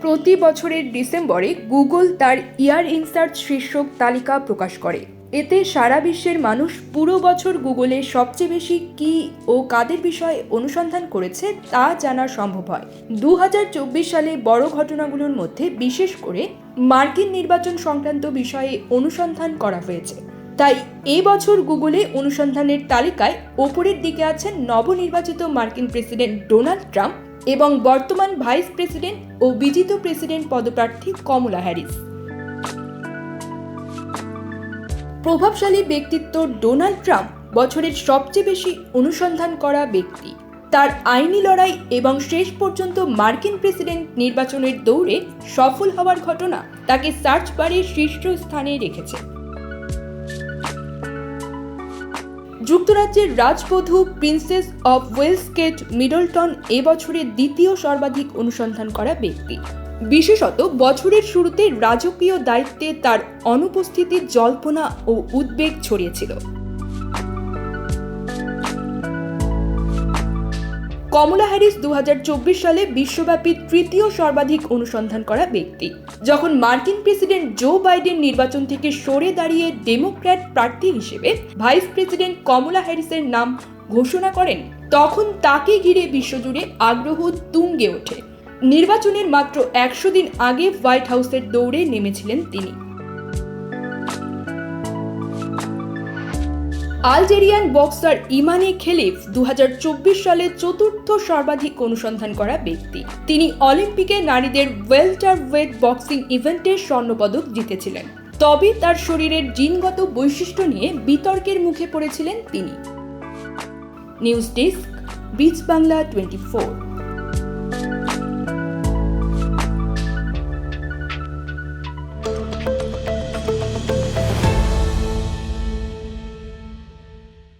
প্রতি বছরের ডিসেম্বরে গুগল তার ইয়ার ইনসার্চ শীর্ষক তালিকা প্রকাশ করে। এতে সারা বিশ্বের মানুষ পুরো বছর গুগলে সবচেয়ে বেশি কি ও কাদের বিষয়ে অনুসন্ধান করেছে তা জানা সম্ভব হয়। দু হাজার চব্বিশ সালে বড় ঘটনাগুলোর মধ্যে বিশেষ করে মার্কিন নির্বাচন সংক্রান্ত বিষয়ে অনুসন্ধান করা হয়েছে। তাই এই বছর গুগলে অনুসন্ধানের তালিকায় ওপরের দিকে আছেন নবনির্বাচিত মার্কিন প্রেসিডেন্ট ডোনাল্ড ট্রাম্প এবং বর্তমান ভাইস প্রেসিডেন্ট ও বিজিত প্রেসিডেন্ট পদপ্রার্থী কমলা হ্যারিস। প্রভাবশালী ব্যক্তিত্ব ডোনাল্ড ট্রাম্প বছরের সবচেয়ে বেশি অনুসন্ধান করা ব্যক্তি। তার আইনি লড়াই এবং শেষ পর্যন্ত মার্কিন প্রেসিডেন্ট নির্বাচনের দৌড়ে সফল হওয়ার ঘটনা তাকে সার্চ বারের শীর্ষস্থানে রেখেছে। যুক্তরাজ্যের রাজবধূ princess of Wales Kate Middleton এবছরের দ্বিতীয় সর্বাধিক অনুসন্ধান করা ব্যক্তি। বিশেষত বছরের শুরুতে রাজকীয় দায়িত্বে তার অনুপস্থিতির জল্পনা ও উদ্বেগ ছড়িয়েছিল। কমলা হ্যারিস দু হাজার চব্বিশ সালে বিশ্বব্যাপী তৃতীয় সর্বাধিক অনুসন্ধান করা ব্যক্তি। যখন মার্কিন প্রেসিডেন্ট জো বাইডেন নির্বাচন থেকে সরে দাঁড়িয়ে ডেমোক্র্যাট প্রার্থী হিসেবে ভাইস প্রেসিডেন্ট কমলা হ্যারিসের নাম ঘোষণা করেন, তখন তাকে ঘিরে বিশ্বজুড়ে আগ্রহ তুঙ্গে ওঠে। নির্বাচনের মাত্র একশো দিন আগে হোয়াইট হাউসের দৌড়ে নেমেছিলেন তিনি। আলজেরিয়ান বক্সার ইমানে খেলিফ দু হাজার চব্বিশ সালে চতুর্থ সর্বাধিক অনুসন্ধান করা ব্যক্তি। তিনি অলিম্পিকে নারীদের ওয়েলটার ওয়েট বক্সিং ইভেন্টে স্বর্ণপদক জিতেছিলেন। তবে তার শরীরের জিনগত বৈশিষ্ট্য নিয়ে বিতর্কের মুখে পড়েছিলেন তিনি। নিউজ ডেস্ক বিচ বাংলা টোয়েন্টি